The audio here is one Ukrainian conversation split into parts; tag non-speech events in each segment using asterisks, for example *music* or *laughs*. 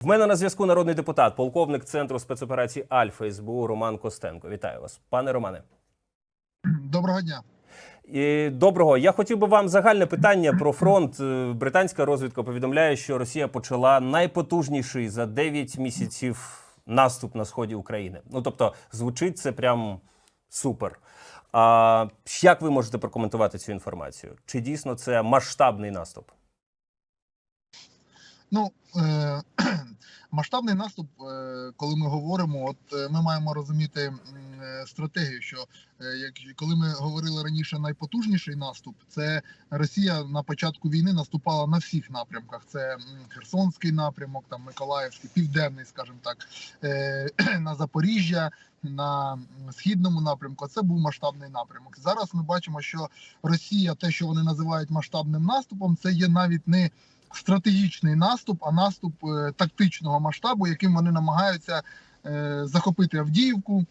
В мене на зв'язку народний депутат, полковник центру спецоперацій Альфа СБУ Роман Костенко. Вітаю вас, пане Романе. Доброго дня. І доброго. Я хотів би вам загальне питання про фронт. Е, Британська розвідка повідомляє, що Росія почала найпотужніший за 9 місяців наступ на сході України. Ну тобто, звучить це прям супер. А як ви можете прокоментувати цю інформацію? Чи дійсно це масштабний наступ? Ну е- *clears throat* масштабний наступ, е- коли ми говоримо, от е, ми маємо розуміти е, стратегію, що е, як коли ми говорили раніше, найпотужніший наступ, це Росія на початку війни наступала на всіх напрямках. Це Херсонський напрямок, там Миколаївський, Південний, скажімо так, е- *clears throat* на Запоріжжя. На східному напрямку це був масштабний напрямок. Зараз ми бачимо, що Росія, те, що вони називають масштабним наступом, це є навіть не стратегічний наступ, а наступ е, тактичного масштабу, яким вони намагаються е, захопити Авдіївку,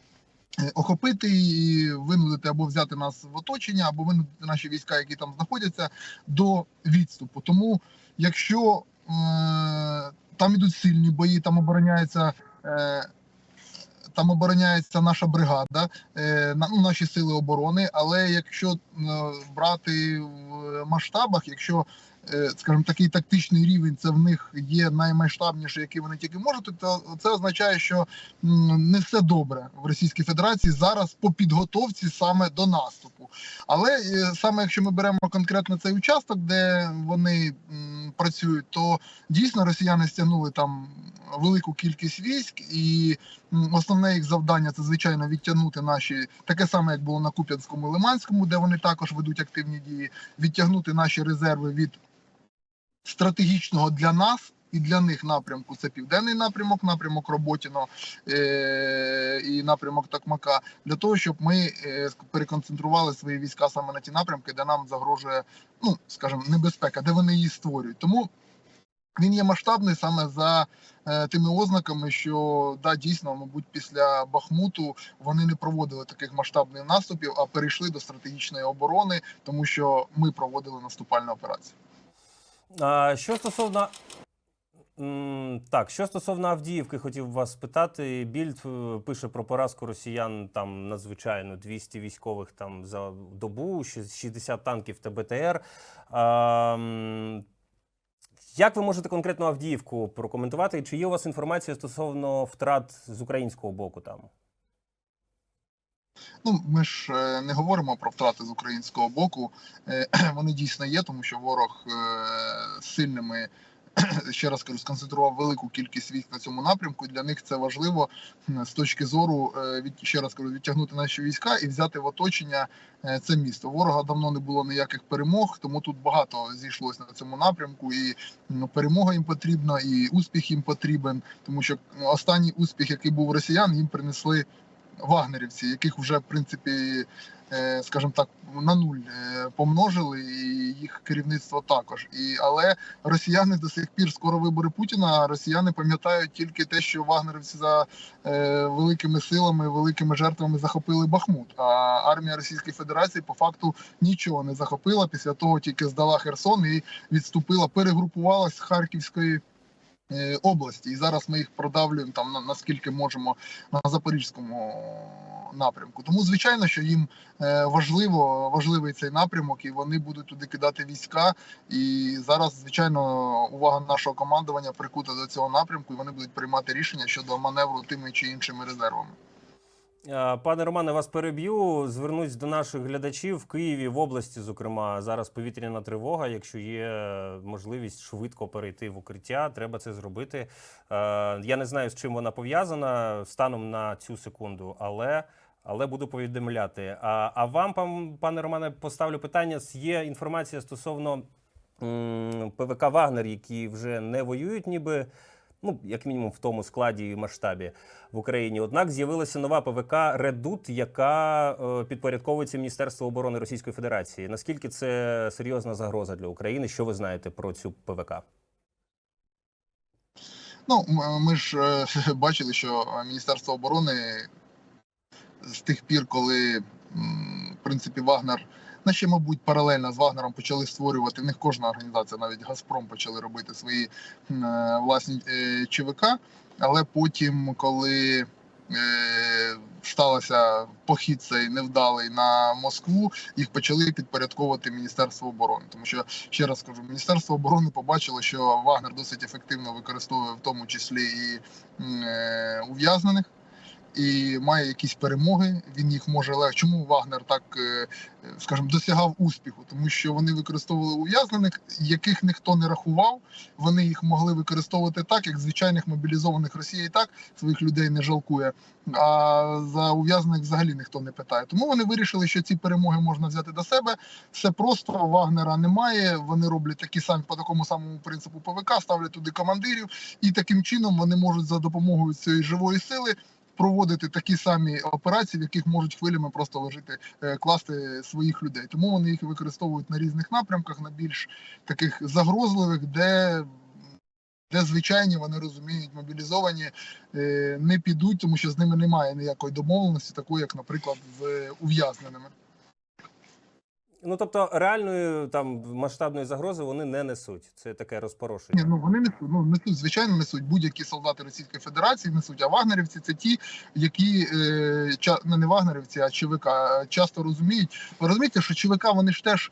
е, охопити і винудити або взяти нас в оточення, або винудити наші війська, які там знаходяться, до відступу. Тому, якщо е, там ідуть сильні бої, там обороняється. Е, там обороняється наша бригада, е, ну, наші сили оборони. Але якщо брати в масштабах, якщо скажімо, такий тактичний рівень, це в них є наймасштабніший, який вони тільки можуть, то це означає, що не все добре в Російській Федерації зараз по підготовці саме до наступу. Але е, саме якщо ми беремо конкретно цей участок, де вони працюють, то дійсно росіяни стягнули там велику кількість військ, і основне їх завдання це звичайно відтягнути наші таке саме, як було на Куп'янському і Лиманському, де вони також ведуть активні дії, відтягнути наші резерви від стратегічного для нас. І для них напрямку це південний напрямок, напрямок Роботіно е- і напрямок Токмака, для того, щоб ми е- переконцентрували свої війська саме на ті напрямки, де нам загрожує, ну скажімо, небезпека, де вони її створюють. Тому він є масштабний саме за е, тими ознаками, що да, дійсно, мабуть, після Бахмуту вони не проводили таких масштабних наступів, а перейшли до стратегічної оборони, тому що ми проводили наступальну операцію. А, що стосовно. Так, що стосовно Авдіївки, хотів вас спитати. Більд е, пише про поразку росіян там надзвичайно 200 військових там за добу, 60 танків та БТР. А, як ви можете конкретно Авдіївку прокоментувати? Чи є у вас інформація стосовно втрат з українського боку там? Ну, ми ж е, не говоримо про втрати з українського боку. Е, *clears throat* Вони дійсно є, тому що ворог е, сильними. *clears throat* Ще раз кажу, сконцентрував велику кількість військ на цьому напрямку. Для них це важливо з точки зору е, від ще раз кажу, відтягнути наші війська і взяти в оточення е, це місто. Ворога давно не було ніяких перемог, тому тут багато зійшлось на цьому напрямку. І м, перемога їм потрібна, і успіх їм потрібен, тому що ну, останній успіх, який був росіян, їм принесли вагнерівці, яких вже в принципі, е, скажімо так, на нуль е, помножили, і їх керівництво також. І але росіяни до сих пір скоро вибори Путіна. Росіяни пам'ятають тільки те, що вагнерівці за е, великими силами, великими жертвами захопили Бахмут. А армія Російської Федерації по факту нічого не захопила. Після того тільки здала Херсон і відступила, перегрупувалась з Харківської. Е, Області, і зараз ми їх продавлюємо там на- наскільки можемо на запорізькому напрямку. Тому звичайно, що їм е, важливо важливий цей напрямок, і вони будуть туди кидати війська. І зараз, звичайно, увага нашого командування прикута до цього напрямку, і вони будуть приймати рішення щодо маневру тими чи іншими резервами. А, Пане Романе, вас переб'ю. Звернусь до наших глядачів в Києві, в області, зокрема, зараз повітряна тривога. Якщо є можливість швидко перейти в укриття, треба це зробити. Е, Я не знаю, з чим вона пов'язана станом на цю секунду, але. Але буду повідомляти. А, а вам, пан, пане Романе, поставлю питання. Є інформація стосовно ПВК Вагнер, які вже не воюють, ніби ну, як мінімум, в тому складі і масштабі в Україні. Однак з'явилася нова ПВК Редут, яка е, підпорядковується Міністерству оборони Російської Федерації. Наскільки це серйозна загроза для України? Що ви знаєте про цю ПВК? Ну ми ж е, *laughs* бачили, що Міністерство оборони з тих пір, коли в принципі Вагнер на ще, мабуть, паралельно з Вагнером почали створювати. В них кожна організація, навіть Газпром, почали робити свої е, власні е, ЧВК. Але потім, коли е, сталося похід цей невдалий на Москву, їх почали підпорядковувати Міністерство оборони. Тому що ще раз кажу, Міністерство оборони побачило, що Вагнер досить ефективно використовує в тому числі і ув'язнених. І має якісь перемоги. Він їх може легше. Чому Вагнер так, е, скажімо, досягав успіху? Тому що вони використовували ув'язнених, яких ніхто не рахував. Вони їх могли використовувати так, як звичайних мобілізованих Росія і так своїх людей не жалкує. А за ув'язнених взагалі ніхто не питає. Тому вони вирішили, що ці перемоги можна взяти до себе. Все просто Вагнера немає. Вони роблять такі самі по такому самому принципу ПВК, ставлять туди командирів, і таким чином вони можуть за допомогою цієї живої сили. Проводити такі самі операції, в яких можуть хвилями просто лежити, е, класти своїх людей. Тому вони їх використовують на різних напрямках, на більш таких загрозливих, де, де звичайні вони розуміють, мобілізовані е, не підуть, тому що з ними немає ніякої домовленості, такої, як, наприклад, з ув'язненими. Ну тобто реальної там масштабної загрози вони не несуть. Це таке розпорошення. Ні, ну вони несуть, ну несуть, звичайно, несуть будь-які солдати Російської Федерації, несуть. А вагнерівці це ті, які е, ча, ну, не вагнерівці, а ЧВК е, часто розуміють. Ви розумієте, що ЧВК вони ж теж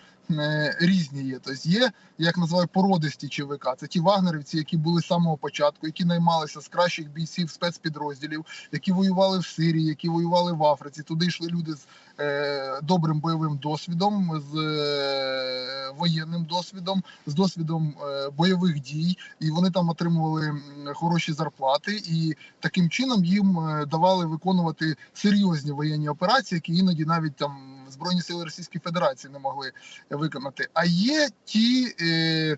різні є. Тобто є, як називаю, породисті ЧВК. Це ті вагнерівці, які були з самого початку, які наймалися з кращих бійців спецпідрозділів, які воювали в Сирії, які воювали в Африці. Туди йшли люди з е, добрим бойовим досвідом, з е, воєнним досвідом, з досвідом е, бойових дій, і вони там отримували хороші зарплати, і таким чином їм е, давали виконувати серйозні воєнні операції, які іноді навіть там збройні сили Російської Федерації не могли виконати. А є ті. Е,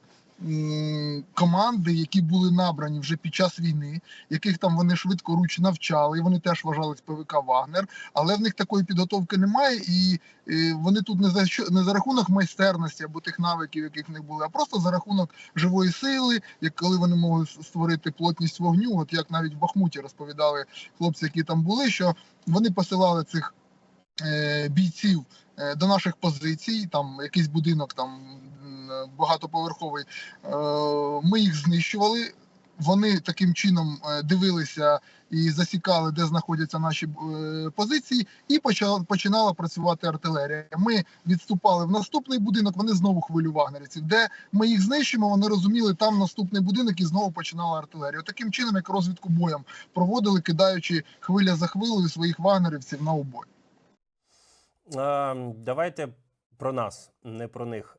Команди, які були набрані вже під час війни, яких там вони швидко руч навчали, і вони теж вважались ПВК Вагнер, але в них такої підготовки немає, і е, вони тут не за не за рахунок майстерності або тих навиків, яких в них були, а просто за рахунок живої сили, як коли вони могли створити плотність вогню. От як навіть в Бахмуті розповідали хлопці, які там були, що вони посилали цих бійців е, до наших позицій, там якийсь будинок там багатоповерховий. Е, ми їх знищували. Вони таким чином е, дивилися і засікали, де знаходяться наші е, позиції, і починала працювати артилерія. Ми відступали в наступний будинок. Вони знову хвилю вагнерівців. Де ми їх знищимо, вони розуміли, там наступний будинок і знову починала артилерія. Таким чином, як розвідку боєм проводили, кидаючи хвиля за хвилею своїх вагнерівців на убой. Давайте про нас, не про них.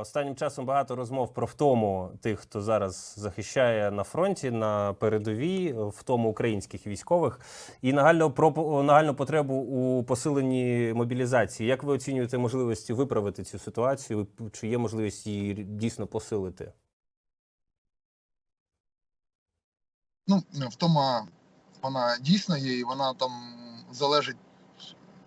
Останнім часом багато розмов про втому тих, хто зараз захищає на фронті, на передовій, втому українських військових, і нагальну про нагальну потребу у посиленні мобілізації. Як ви оцінюєте можливості виправити цю ситуацію? Чи є можливість її дійсно посилити? Ну, втома вона дійсно є, і вона там залежить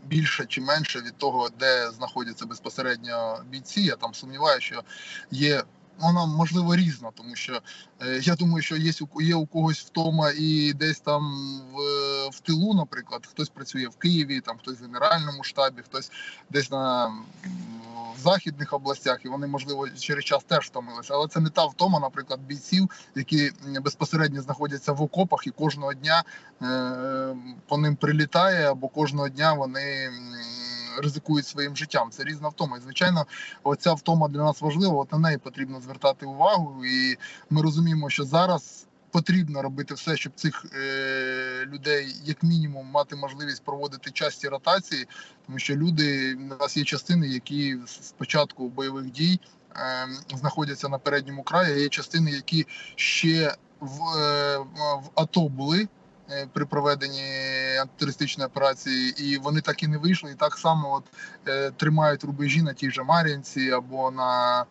більше чи менше від того, де знаходяться безпосередньо бійці. Я там сумніваюся, що є. Вона можливо різна, тому що е, я думаю, що є є у когось втома і десь там в, в тилу, наприклад, хтось працює в Києві, там хтось в генеральному штабі, хтось десь на західних областях, і вони можливо через час теж втомилися. Але це не та втома, наприклад, бійців, які безпосередньо знаходяться в окопах, і кожного дня е, по ним прилітає, або кожного дня вони. Ризикують своїм життям. Це різна втома. І звичайно, оця втома для нас важлива. От на неї потрібно звертати увагу, і ми розуміємо, що зараз потрібно робити все, щоб цих е, людей, як мінімум, мати можливість проводити часті ротації, тому що люди у нас є частини, які з початку бойових дій е, знаходяться на передньому краї. Є частини, які ще в, е, в АТО були. е, При проведенні антитерористичної операції, і вони так і не вийшли, і так само от е, тримають рубежі на тій же Мар'їнці або на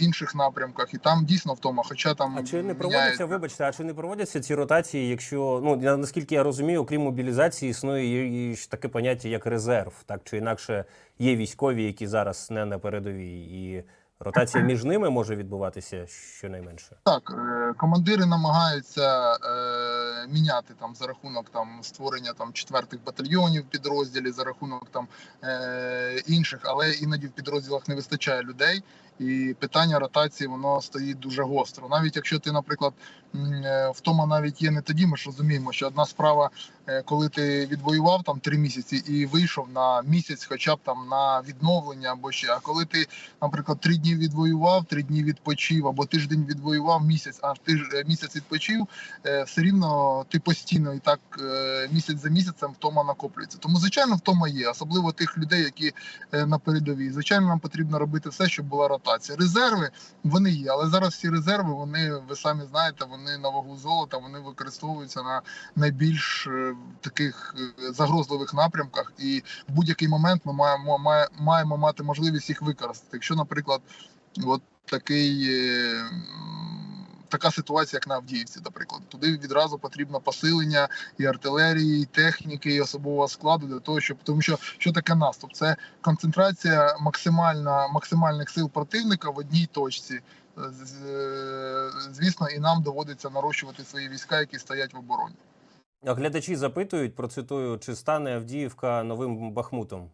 інших напрямках, і там дійсно втома. Хоча там А чи не міняється- проводяться, вибачте, а чи не проводяться ці ротації, якщо ну я- наскільки я розумію, окрім мобілізації, існує і таке поняття як резерв, так чи інакше є військові, які зараз не на передовій, і ротація між ними може відбуватися щонайменше. Так, е, командири намагаються е, міняти там за рахунок там створення там четвертих батальйонів в підрозділі, за рахунок там е, інших, але іноді в підрозділах не вистачає людей. І питання ротації воно стоїть дуже гостро. Навіть якщо ти, наприклад, е, втома навіть є не тоді, ми ж розуміємо, що одна справа, е, коли ти відвоював там три місяці і вийшов на місяць, хоча б там на відновлення або ще. А коли ти, наприклад, три дні відвоював, три дні відпочив, або тиждень відвоював місяць, а ти е, місяць відпочив, все рівно ти постійно і так місяць за місяцем втома накоплюється. Тому звичайно, втома є, особливо тих людей, які на передовій. Звичайно, нам потрібно робити все, щоб була ротація. Резерви вони є, але зараз всі резерви, вони ви самі знаєте, вони на вагу золота, вони використовуються на найбільш е, таких е, загрозливих напрямках, і в будь-який момент ми маємо має- маємо мати можливість їх використати. Якщо, наприклад, от такий. Така ситуація, як на Авдіївці, наприклад, туди відразу потрібно посилення і артилерії, і техніки, і особового складу для того, щоб тому, що що таке наступ? Це концентрація максимальна максимальних сил противника в одній точці. Звісно, і нам доводиться нарощувати свої війська, які стоять в обороні. А Глядачі запитують, процитую, чи стане Авдіївка новим Бахмутом?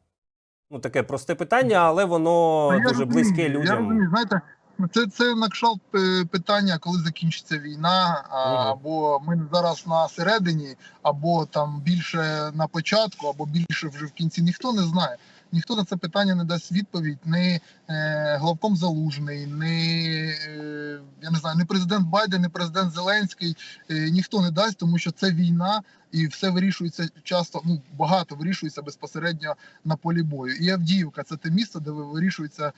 Ну, таке просте питання, але воно я дуже розумію, близьке Я людям. розумію, знаєте, це, це на кшталт е, питання, коли закінчиться війна, а, або ми зараз на середині, або там більше на початку, або більше вже в кінці. Ніхто не знає. Ніхто на це питання не дасть відповідь. Не е, главком Залужний, не е, я не знаю, не президент Байден, не президент Зеленський. Е, ніхто не дасть, тому що це війна, і все вирішується часто. Ну багато вирішується безпосередньо на полі бою. І Авдіївка це те місце, де вирішується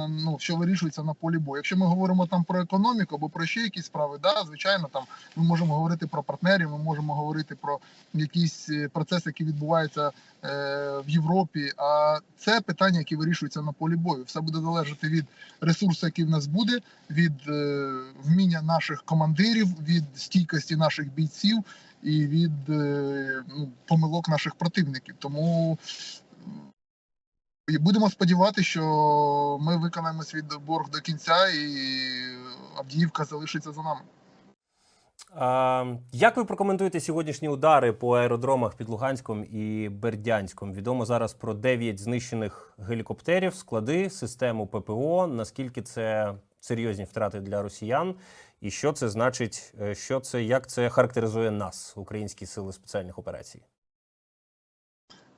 ну, що вирішується на полі бою. Якщо ми говоримо там про економіку або про ще якісь справи, да, звичайно, там ми можемо говорити про партнерів, ми можемо говорити про якісь е, процеси, які відбуваються е, в Європі. А це питання, які вирішуються на полі бою. Все буде залежати від ресурсу, який в нас буде, від е, вміння наших командирів, від стійкості наших бійців і від е, ну, помилок наших противників. Тому і будемо сподіватися, що ми виконаємо свій борг до кінця, і Авдіївка залишиться за нами. Як ви прокоментуєте сьогоднішні удари по аеродромах під Луганськом і Бердянськом? Відомо зараз про 9 знищених гелікоптерів, склади, систему ППО. Наскільки це серйозні втрати для росіян? І що це значить, е, що це, як це характеризує нас, українські сили спеціальних операцій?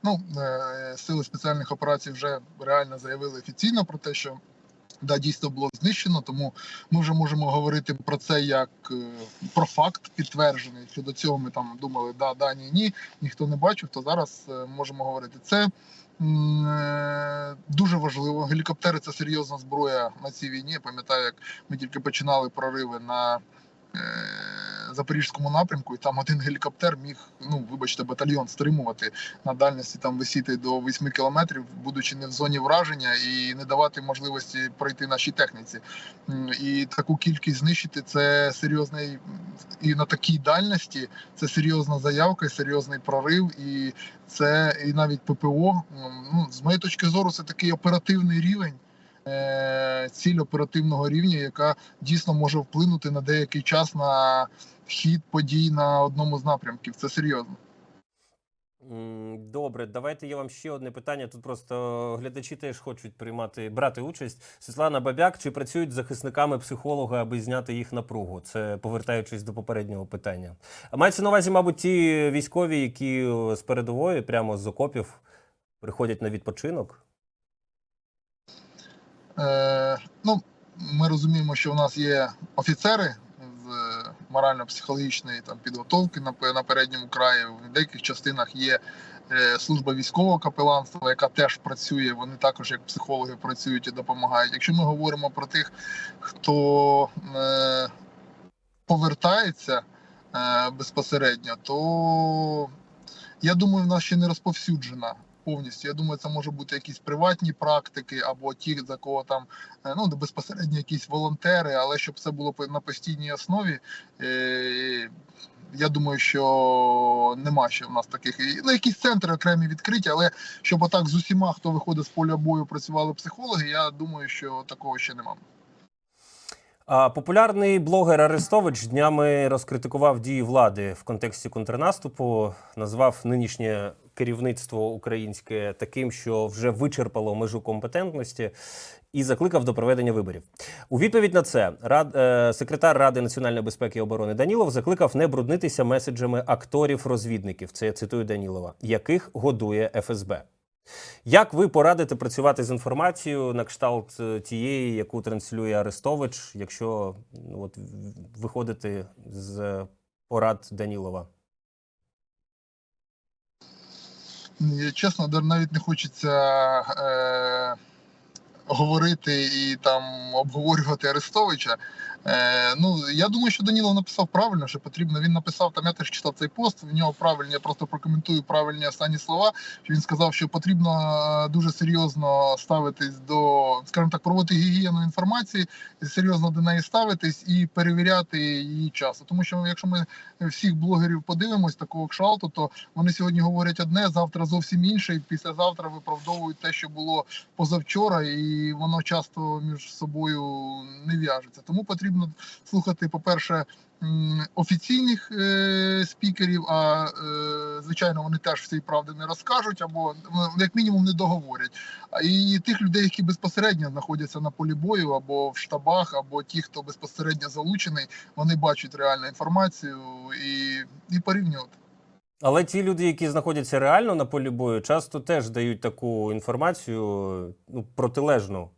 Ну, е, сили спеціальних операцій вже реально заявили офіційно про те, що да, дійсно було знищено, тому ми вже можемо говорити про це як е, про факт підтверджений. Що до цього ми там думали, да, да, ні, ні, ніхто не бачив, то зараз е, можемо говорити. Це е, дуже важливо. Гелікоптери це серйозна зброя на цій війні. Я пам'ятаю, як ми тільки починали прориви на Запорізькому напрямку, і там один гелікоптер міг, ну вибачте, батальйон стримувати на дальності там висіти до 8 кілометрів, будучи не в зоні враження, і не давати можливості пройти нашій техніці. І таку кількість знищити це серйозний і на такій дальності це серйозна заявка, серйозний прорив, і це і навіть ППО. Ну з моєї точки зору, це такий оперативний рівень. Е, Ціль оперативного рівня, яка дійсно може вплинути на деякий час на хід подій на одному з напрямків. Це серйозно. Добре, давайте я вам ще одне питання. Тут просто глядачі теж хочуть приймати брати участь. Світлана Бабяк, чи працюють захисниками психолога, аби зняти їх напругу? Це повертаючись до попереднього питання. А мається на увазі, мабуть, ті військові, які е, з передової, прямо з окопів, приходять на відпочинок. Е, ну, ми розуміємо, що у нас є офіцери з морально-психологічної там підготовки на, на передньому краї. В деяких частинах є е, служба військового капеланства, яка теж працює. Вони також як психологи працюють і допомагають. Якщо ми говоримо про тих, хто е, повертається е, безпосередньо, то я думаю, в нас ще не розповсюджена повністю. Я думаю, це може бути якісь приватні практики або ті, за кого там е, ну безпосередньо якісь волонтери, але щоб це було на постійній основі. Е, я думаю, що нема ще в нас таких ну, якісь центри окремі відкриті, але щоб отак з усіма, хто виходить з поля бою, працювали психологи. Я думаю, що такого ще нема. А популярний блогер Арестович днями розкритикував дії влади в контексті контрнаступу, назвав нинішнє керівництво українське таким, що вже вичерпало межу компетентності, і закликав до проведення виборів. У відповідь на це рад, е, секретар Ради національної безпеки і оборони Данілов закликав не бруднитися меседжами акторів-розвідників. Це я цитую Данілова, яких годує ФСБ. Як ви порадите працювати з інформацією на кшталт е, тієї, яку транслює Арестович, якщо ну, от, виходити з порад Данілова? Чесно, навіть не хочеться е, говорити і там обговорювати Арестовича. Е, ну, я думаю, що Данілов написав правильно, що потрібно. Він написав там, я теж читав цей пост. В нього правильні, я просто прокоментую правильні останні слова. Що він сказав, що потрібно е, дуже серйозно ставитись до, скажімо так, проводити гігієну інформації, серйозно до неї ставитись і перевіряти її часу. Тому що якщо ми всіх блогерів подивимось такого кшалту, то вони сьогодні говорять одне, завтра зовсім інше, і післязавтра виправдовують те, що було позавчора, і воно часто між собою не в'яжеться. Тому потрібно слухати, по-перше, офіційних е, спікерів. А е, звичайно, вони теж всієї правди не розкажуть, або ну, як мінімум не договорять. І тих людей, які безпосередньо знаходяться на полі бою, або в штабах, або ті, хто безпосередньо залучений, вони бачать реальну інформацію і, і порівнювати. Але ті люди, які знаходяться реально на полі бою, часто теж дають таку інформацію ну, протилежну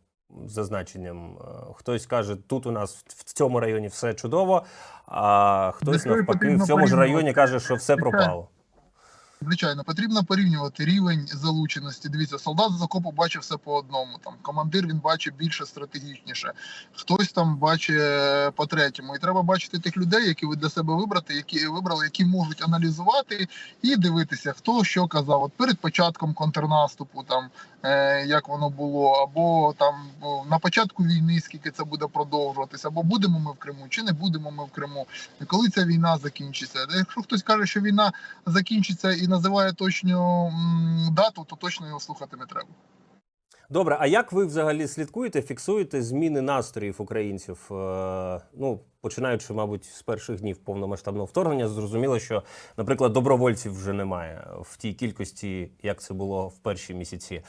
зазначенням. Е, Хтось каже, тут у нас в цьому районі все чудово, а хтось навпаки в цьому ж районі каже, що все пропало. Звичайно, потрібно порівнювати рівень залученості. Дивіться, солдат з окопу бачив все по одному. Там командир він бачить більше стратегічніше. Хтось там бачить е, по третьому. І треба бачити тих людей, які ви для себе вибрати, які вибрали, які можуть аналізувати і дивитися, хто що казав. От перед початком контрнаступу, там е, як воно було, або там на початку війни, скільки це буде продовжуватися, або будемо ми в Криму, чи не будемо ми в Криму, і коли ця війна закінчиться. Якщо хтось каже, що війна закінчиться і називає точну дату, то точно його слухати не треба. Добре, а як ви взагалі слідкуєте, фіксуєте зміни настроїв українців? Е, ну, починаючи, мабуть, з перших днів повномасштабного вторгнення, зрозуміло, що, наприклад, добровольців вже немає в тій кількості, як це було в перші місяці. Е,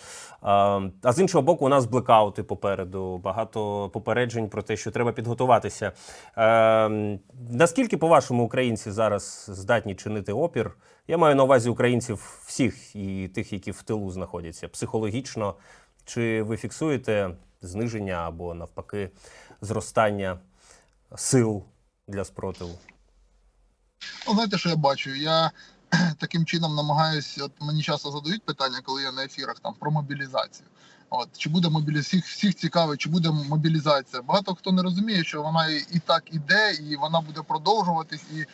а з іншого боку, у нас блекаути попереду, багато попереджень про те, що треба підготуватися. Е, наскільки, по-вашому, українці зараз здатні чинити опір? Я маю на увазі українців всіх і тих, які в тилу знаходяться, психологічно. Чи ви фіксуєте зниження або навпаки зростання сил для спротиву? Ну, знаєте, що я бачу? Я *clears throat* таким чином намагаюся, от мені часто задають питання, коли я на ефірах там про мобілізацію. От чи буде мобілі... всіх, всіх цікавить, чи буде мобілізація? Багато хто не розуміє, що вона і так іде, і вона буде продовжуватись. І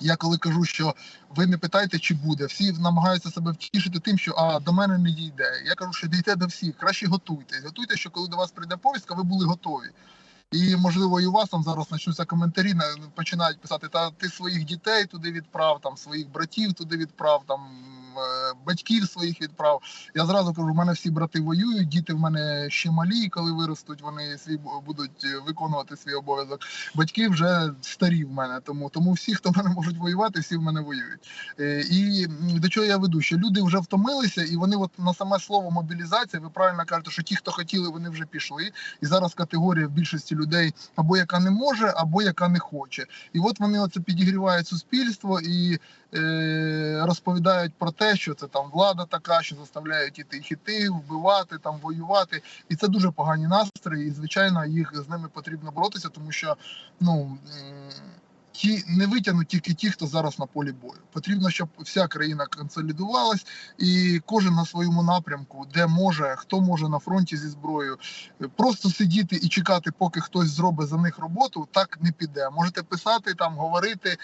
я коли кажу, що ви не питайте, чи буде, всі намагаються себе втішити тим, що а до мене не дійде. Я кажу, що дійде до всіх. Краще готуйтесь. Готуйте, що коли до вас прийде повістка, ви були готові. І можливо, і у вас там зараз почнуться коментарі, починають писати: та ти своїх дітей туди відправ, там своїх братів туди відправ, там е, батьків своїх відправ. Я зразу кажу, у мене всі брати воюють, діти в мене ще малі, коли виростуть, вони свій будуть е, виконувати свій обов'язок. Батьки вже старі в мене, тому тому всі, хто в мене можуть воювати, всі в мене воюють. Е, І до чого я веду? Що люди вже втомилися, і вони, от на саме слово мобілізація, ви правильно кажете, що ті, хто хотіли, вони вже пішли. І зараз категорія в більшості людей або яка не може, або яка не хоче. І от вони оце підігрівають суспільство і е, розповідають про те, що це там влада така, що заставляють іти хіти, вбивати, там воювати. І це дуже погані настрої. І звичайно, їх з ними потрібно боротися, тому що ну. м, Ті не витягнуть тільки ті, хто зараз на полі бою. Потрібно, щоб вся країна консолідувалась, і кожен на своєму напрямку, де може, хто може на фронті зі зброєю, просто сидіти і чекати, поки хтось зробить за них роботу, так не піде. Можете писати там, говорити,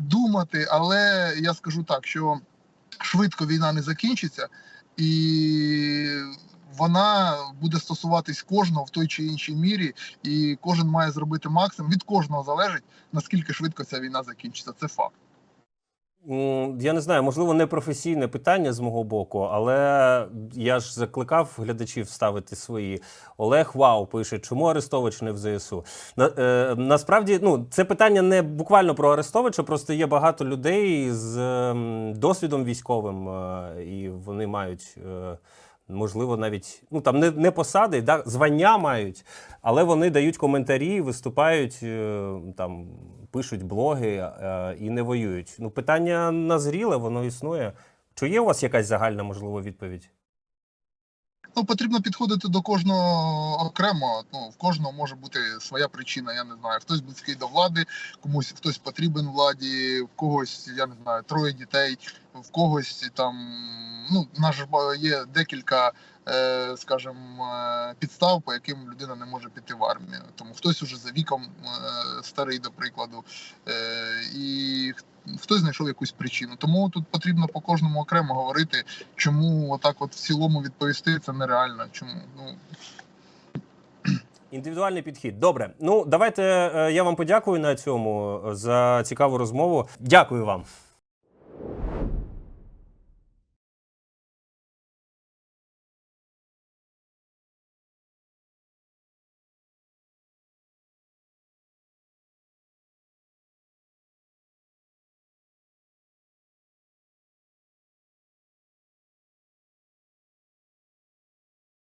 думати, але я скажу так, що швидко війна не закінчиться, і вона буде стосуватись кожного в той чи іншій мірі, і кожен має зробити максимум. Від кожного залежить наскільки швидко ця війна закінчиться. Це факт. Я не знаю, можливо, не професійне питання з мого боку, але я ж закликав глядачів ставити свої. Олег Вау пише, чому Арестович не в ЗСУ? На, е, насправді, ну, це питання не буквально про Арестовича, просто є багато людей з ем, досвідом військовим, е, і вони мають. Е, Можливо, навіть ну там не, не посади, да, звання мають, але вони дають коментарі, виступають, е, там пишуть блоги е, і не воюють. Ну, питання назріле, воно існує. Чи є у вас якась загальна можливо відповідь? Ну, потрібно підходити до кожного окремо. Ну, в кожного може бути своя причина. Я не знаю. Хтось близький до влади, комусь хтось потрібен владі, в когось, я не знаю, троє дітей, в когось там. Ну, наш є декілька, е, підстав, по яким людина не може піти в армію. Тому хтось уже за віком е, старий, до прикладу, е, і хтось знайшов якусь причину. Тому тут потрібно по кожному окремо говорити, чому отак, от в цілому відповісти це нереально. Чому ну Індивідуальний підхід. Добре. Ну, давайте я вам подякую на цьому за цікаву розмову. Дякую вам.